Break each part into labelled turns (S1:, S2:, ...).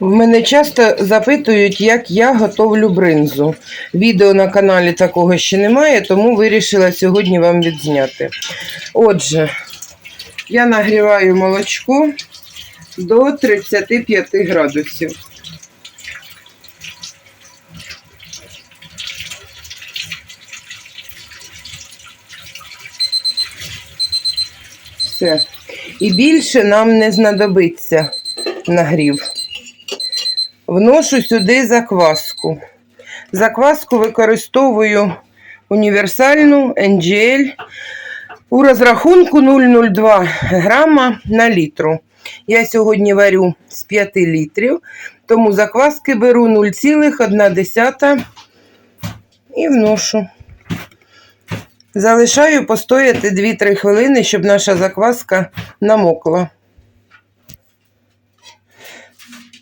S1: В мене часто запитують, як я готовлю бринзу. Відео на каналі такого ще немає, тому вирішила сьогодні вам відзняти. Отже, я нагріваю молочко до 35 градусів. Все. І більше нам не знадобиться нагрів. Вношу сюди закваску. Закваску використовую універсальну NGL у розрахунку 0,02 грама на літру. Я сьогодні варю з 5 літрів, тому закваски беру 0,1 і вношу. Залишаю постояти 2-3 хвилини, щоб наша закваска намокла.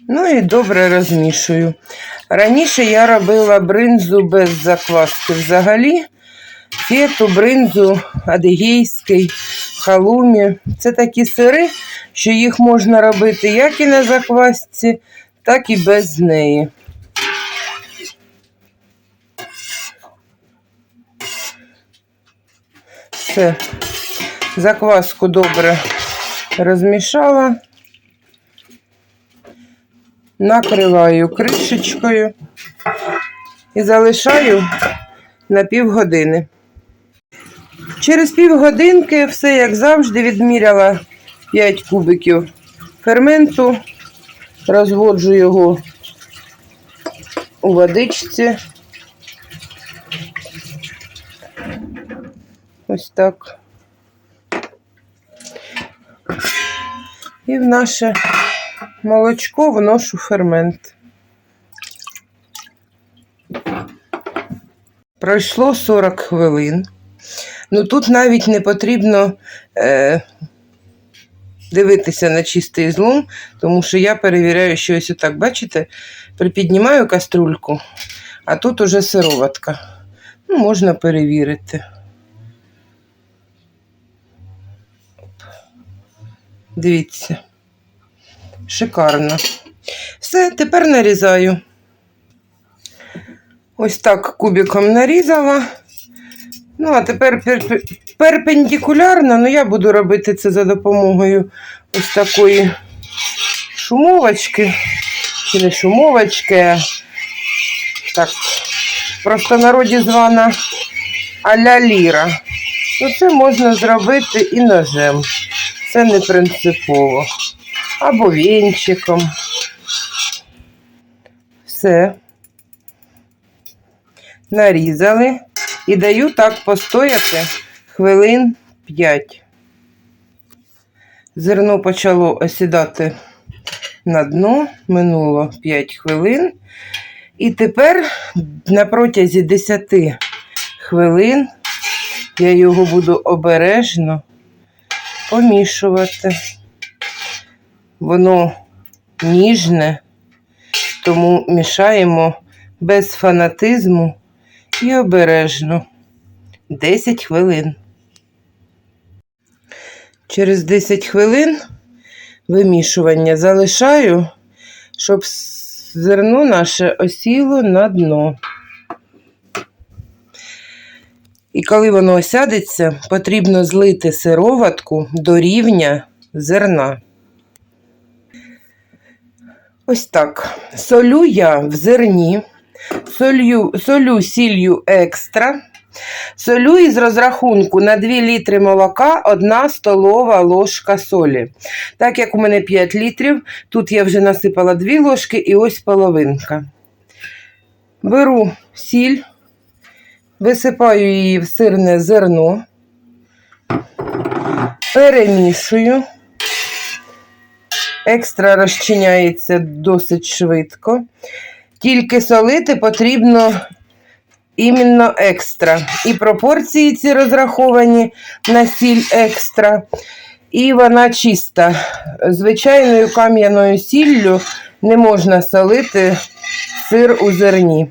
S1: Ну і добре розмішую. Раніше я робила бринзу без закваски взагалі. Фету, бринзу, адигейський, халумі. Це такі сири, що їх можна робити як і на заквасці, так і без неї. Все. Закваску добре розмішала накриваю кришечкою і залишаю на півгодини. Через півгодинки все, як завжди, відміряла 5 кубиків ферменту, розводжу його у водичці. Ось так. І в наше молочко вношу фермент. Пройшло 40 хвилин. Ну тут навіть не потрібно е, дивитися на чистий злом, тому що я перевіряю, що ось отак, бачите, припіднімаю каструльку, а тут уже сироватка. Ну, можна перевірити. Дивіться. Шикарно. Все, тепер нарізаю. Ось так кубиком нарізала. Ну, а тепер перпендикулярно, ну я буду робити це за допомогою ось такої шумовочки. Чи не шумовочки. Так, в простонароді звана а-ля ліра. Ну, це можна зробити і ножем. Це не принципово або вінчиком. Все. Нарізали і даю так постояти хвилин 5. Зерно почало осідати на дно, минуло 5 хвилин. І тепер на протязі 10 хвилин я його буду обережно помішувати. Воно ніжне, тому мішаємо без фанатизму і обережно 10 хвилин. Через 10 хвилин вимішування залишаю, щоб зерно наше осіло на дно. І коли воно осядеться, потрібно злити сироватку до рівня зерна. Ось так. Солю я в зерні, солю, солю сіллю екстра. Солю із розрахунку на 2 літри молока 1 столова ложка солі. Так як у мене 5 літрів, тут я вже насипала 2 ложки і ось половинка. Беру сіль, висипаю її в сирне зерно, перемішую. Екстра розчиняється досить швидко. Тільки солити потрібно іменно екстра. І пропорції ці розраховані на сіль екстра. І вона чиста. Звичайною кам'яною сіллю не можна солити сир у зерні.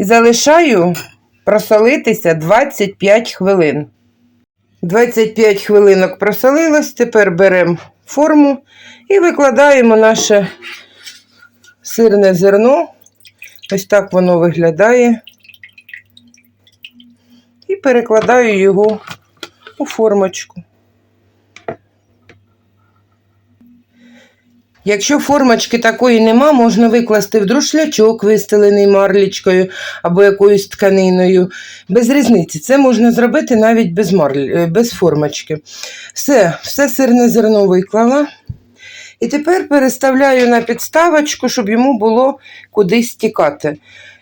S1: І залишаю просолитися 25 хвилин. 25 хвилинок просолилось, тепер беремо форму і викладаємо наше сирне зерно. Ось так воно виглядає. І перекладаю його у формочку. Якщо формочки такої нема, можна викласти в друшлячок, вистелений марлічкою або якоюсь тканиною. Без різниці. Це можна зробити навіть без, марлі, е, без формочки. Все, все сирне зерно виклала. І тепер переставляю на підставочку, щоб йому було кудись тікати.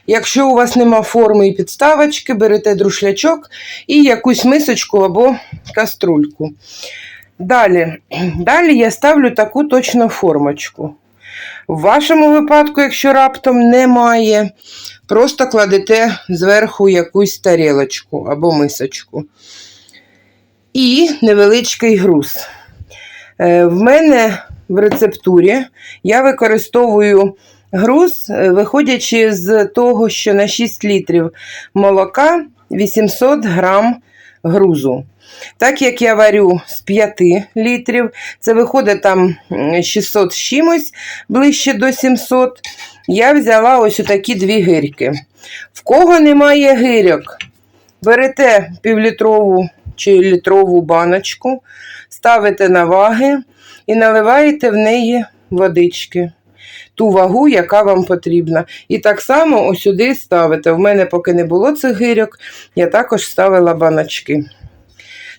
S1: Якщо у вас нема форми і підставочки, берете друшлячок і якусь мисочку або каструльку. Далі, далі я ставлю таку точно формочку. В вашому випадку, якщо раптом немає, просто кладете зверху якусь тарілочку або мисочку. І невеличкий груз. Е, В мене в рецептурі я використовую груз, е, виходячи з того, що на 6 літрів молока 800 грам грузу. Так як я варю з 5 літрів, це виходить там 600 з чимось, ближче до 700. Я взяла ось такі дві гирьки. В кого немає гирьок, берете півлітрову чи літрову баночку, ставите на ваги і наливаєте в неї водички. Ту вагу, яка вам потрібна. І так само ось сюди ставите. В мене поки не було цих гирьок, я також ставила баночки.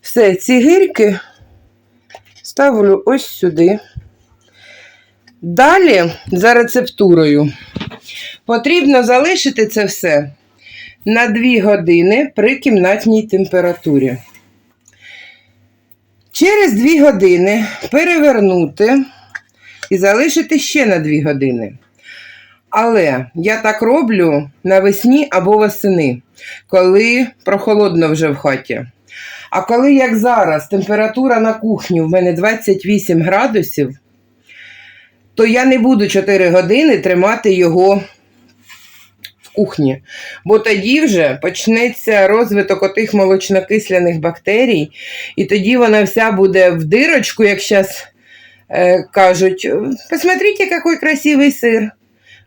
S1: Все, ці гирьки ставлю ось сюди. Далі, за рецептурою, потрібно залишити це все на 2 години при кімнатній температурі. Через 2 години перевернути і залишити ще на 2 години. Але я так роблю навесні або восени, коли прохолодно вже в хаті. А коли, як зараз, температура на кухні в мене 28 градусів, то я не буду 4 години тримати його в кухні. Бо тоді вже почнеться розвиток отих молочнокисляних бактерій, і тоді вона вся буде в дирочку, як зараз е, кажуть, посмотрите, який красивий сир.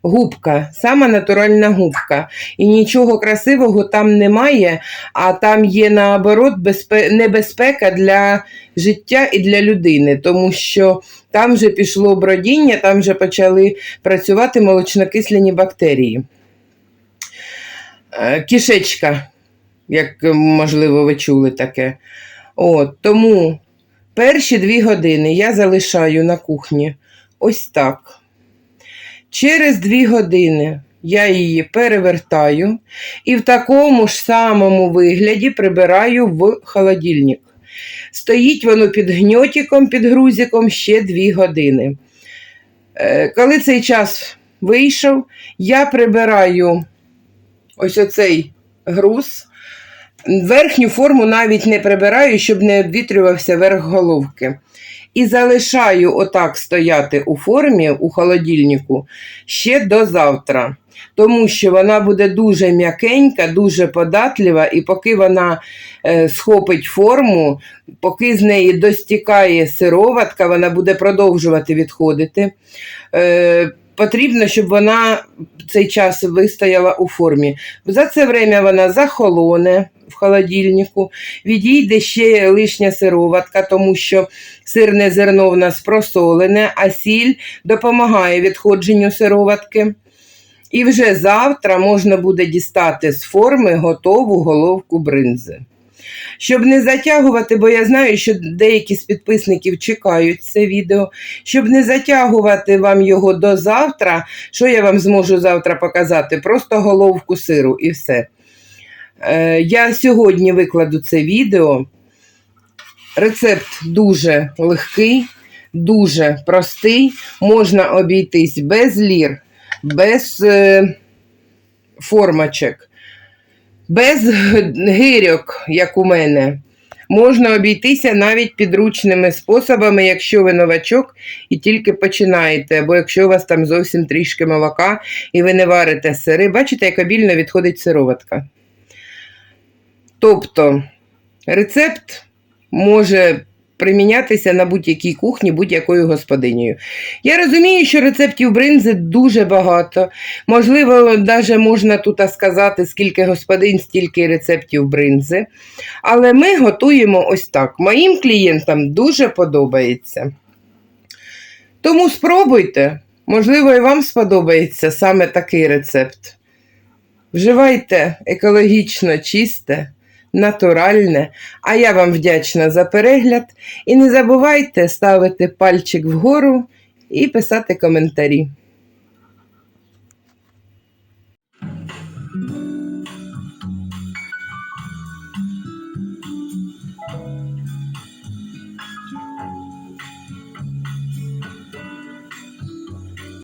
S1: Губка, сама натуральна губка. І нічого красивого там немає, а там є наоборот безпе... небезпека для життя і для людини, тому що там вже пішло бродіння, там вже почали працювати молочнокисляні бактерії. Е, Кишечка, як можливо ви чули таке. От, тому перші дві години я залишаю на кухні ось так. Через дві години я її перевертаю і в такому ж самому вигляді прибираю в холодильник. Стоїть воно під гньотиком, під грузиком ще дві години. Е, Коли цей час вийшов, я прибираю ось оцей груз. Верхню форму навіть не прибираю, щоб не обвітрювався верх головки. І залишаю отак стояти у формі у холодильнику ще до завтра. Тому що вона буде дуже м'якенька, дуже податлива, і поки вона е, схопить форму, поки з неї достікає сироватка, вона буде продовжувати відходити. Е, потрібно, щоб вона цей час вистояла у формі. За це время вона захолоне в холодильнику, відійде ще лишня сироватка, тому що сирне зерно в нас просолене, а сіль допомагає відходженню сироватки. І вже завтра можна буде дістати з форми готову головку бринзи. Щоб не затягувати, бо я знаю, що деякі з підписників чекають це відео. Щоб не затягувати вам його до завтра, що я вам зможу завтра показати? Просто головку сиру і все. Е, я сьогодні викладу це відео. Рецепт дуже легкий, дуже простий. Можна обійтись без лір, без е, формочок, без гирьок, як у мене. Можна обійтися навіть підручними способами, якщо ви новачок і тільки починаєте, або якщо у вас там зовсім трішки молока і ви не варите сири. Бачите, як обільно відходить сироватка. Тобто рецепт може примінятися на будь-якій кухні будь-якою господинею. Я розумію, що рецептів бринзи дуже багато. Можливо, навіть можна тут сказати, скільки господин, стільки рецептів бринзи. Але ми готуємо ось так. Моїм клієнтам дуже подобається. Тому спробуйте, можливо, і вам сподобається саме такий рецепт. Вживайте екологічно чисте, натуральне, а я вам вдячна за перегляд. І не забувайте ставити пальчик вгору і писати коментарі.